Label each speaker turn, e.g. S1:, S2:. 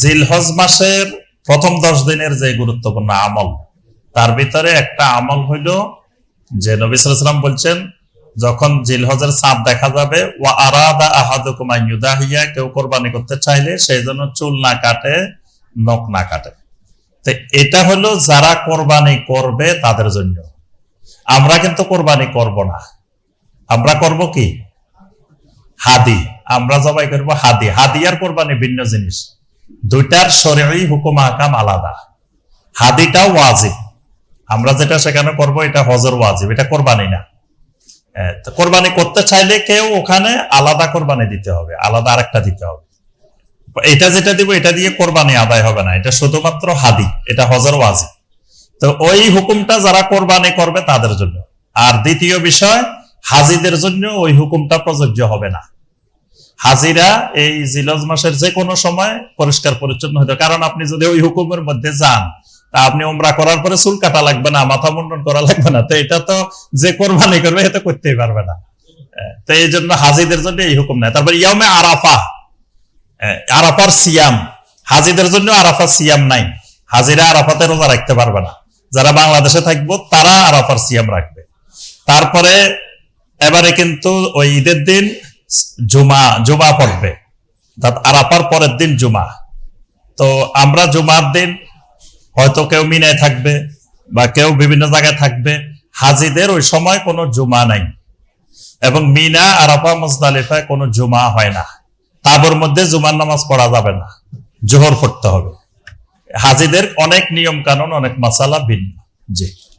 S1: জিলহজ মাসের প্রথম দশ দিনের যে গুরুত্বপূর্ণ আমল, তার ভিতরে একটা আমল হইল যে নবী সাল্লাম বলছেন, যখন জিলহজের চাঁদ দেখা যাবে ও আরাদা আহাদুকুমা ইউদাহিয়া, কেউ কোরবানি করতে চাইলে সেই জন্য চুল না কাটে, নখ না কাটে। তো এটা হলো যারা কোরবানি করবে তাদের জন্য। আমরা কিন্তু কোরবানি করব না। আমরা করব কি? হাদি। আমরা জবাই করব হাদি। হাদি আর কোরবানি ভিন্ন জিনিস। দুইটার শরীরই হুকুম আকাম আলাদা। হাদিটাও ওয়াজিব। আমরা যেটা সেখানে করব, এটা হজর ওয়াজিব, এটা কোরবানি না। কোরবানি করতে চাইলে কেউ ওখানে আলাদা কোরবানি দিতে হবে, আলাদা আরেকটা দিতে হবে। এটা যেটা দিব, এটা দিয়ে কোরবানি আদায় হবে না, এটা শুধুমাত্র হাদি, এটা হজর ওয়াজিব। তো ওই হুকুমটা যারা কোরবানি করবে তাদের জন্য। আর দ্বিতীয় বিষয়, হাজিদের জন্য ওই হুকুমটা প্রযোজ্য হবে না। হাজিরা এই জিলজ মাসের যে কোনো সময় পরিষ্কার পরিচ্ছন্ন হতে কারণ আপনি যদি ওই হুকুমের মধ্যে যান, তা আপনি ওমরা করার পরে চুল কাটা লাগবে না, মাথা মুন্ডন করা লাগবে না। তো এটা তো যে কোরবানি করবে এটা করতেই পারবে না। তো এই জন্য হাজিদের জন্য এই হুকুম নাই। তারপর ইয়ামে আরাফা আরাফার সিয়াম। হাজিদের জন্য আরাফার সিয়াম নাই। হাজিরা আরাফাতে রোজা রাখতে পারবে না। যারা বাংলাদেশে থাকব, তারা আরাফার সিয়াম রাখবে। তারপরে, এবারে কিন্তু ওই ঈদের দিন জুমা জুমা পড়বে। আরাফার পরের দিন জুমা। তো আমরা জুমার দিন হয়তো কেউ মিনায় থাকবে বা কেউ বিভিন্ন জায়গায় থাকবে। হাজিদের ওই সময় কোনো জুমা নাই। এবং মিনা, আরাফা মুজদালিফায় কোনো জুমা হয় না। তাবর মধ্যে জুমার নামাজ পড়া যাবে না। জোহর পড়তে হবে। হাজিদের অনেক নিয়ম কানুন অনেক মাসালা ভিন্ন। জি।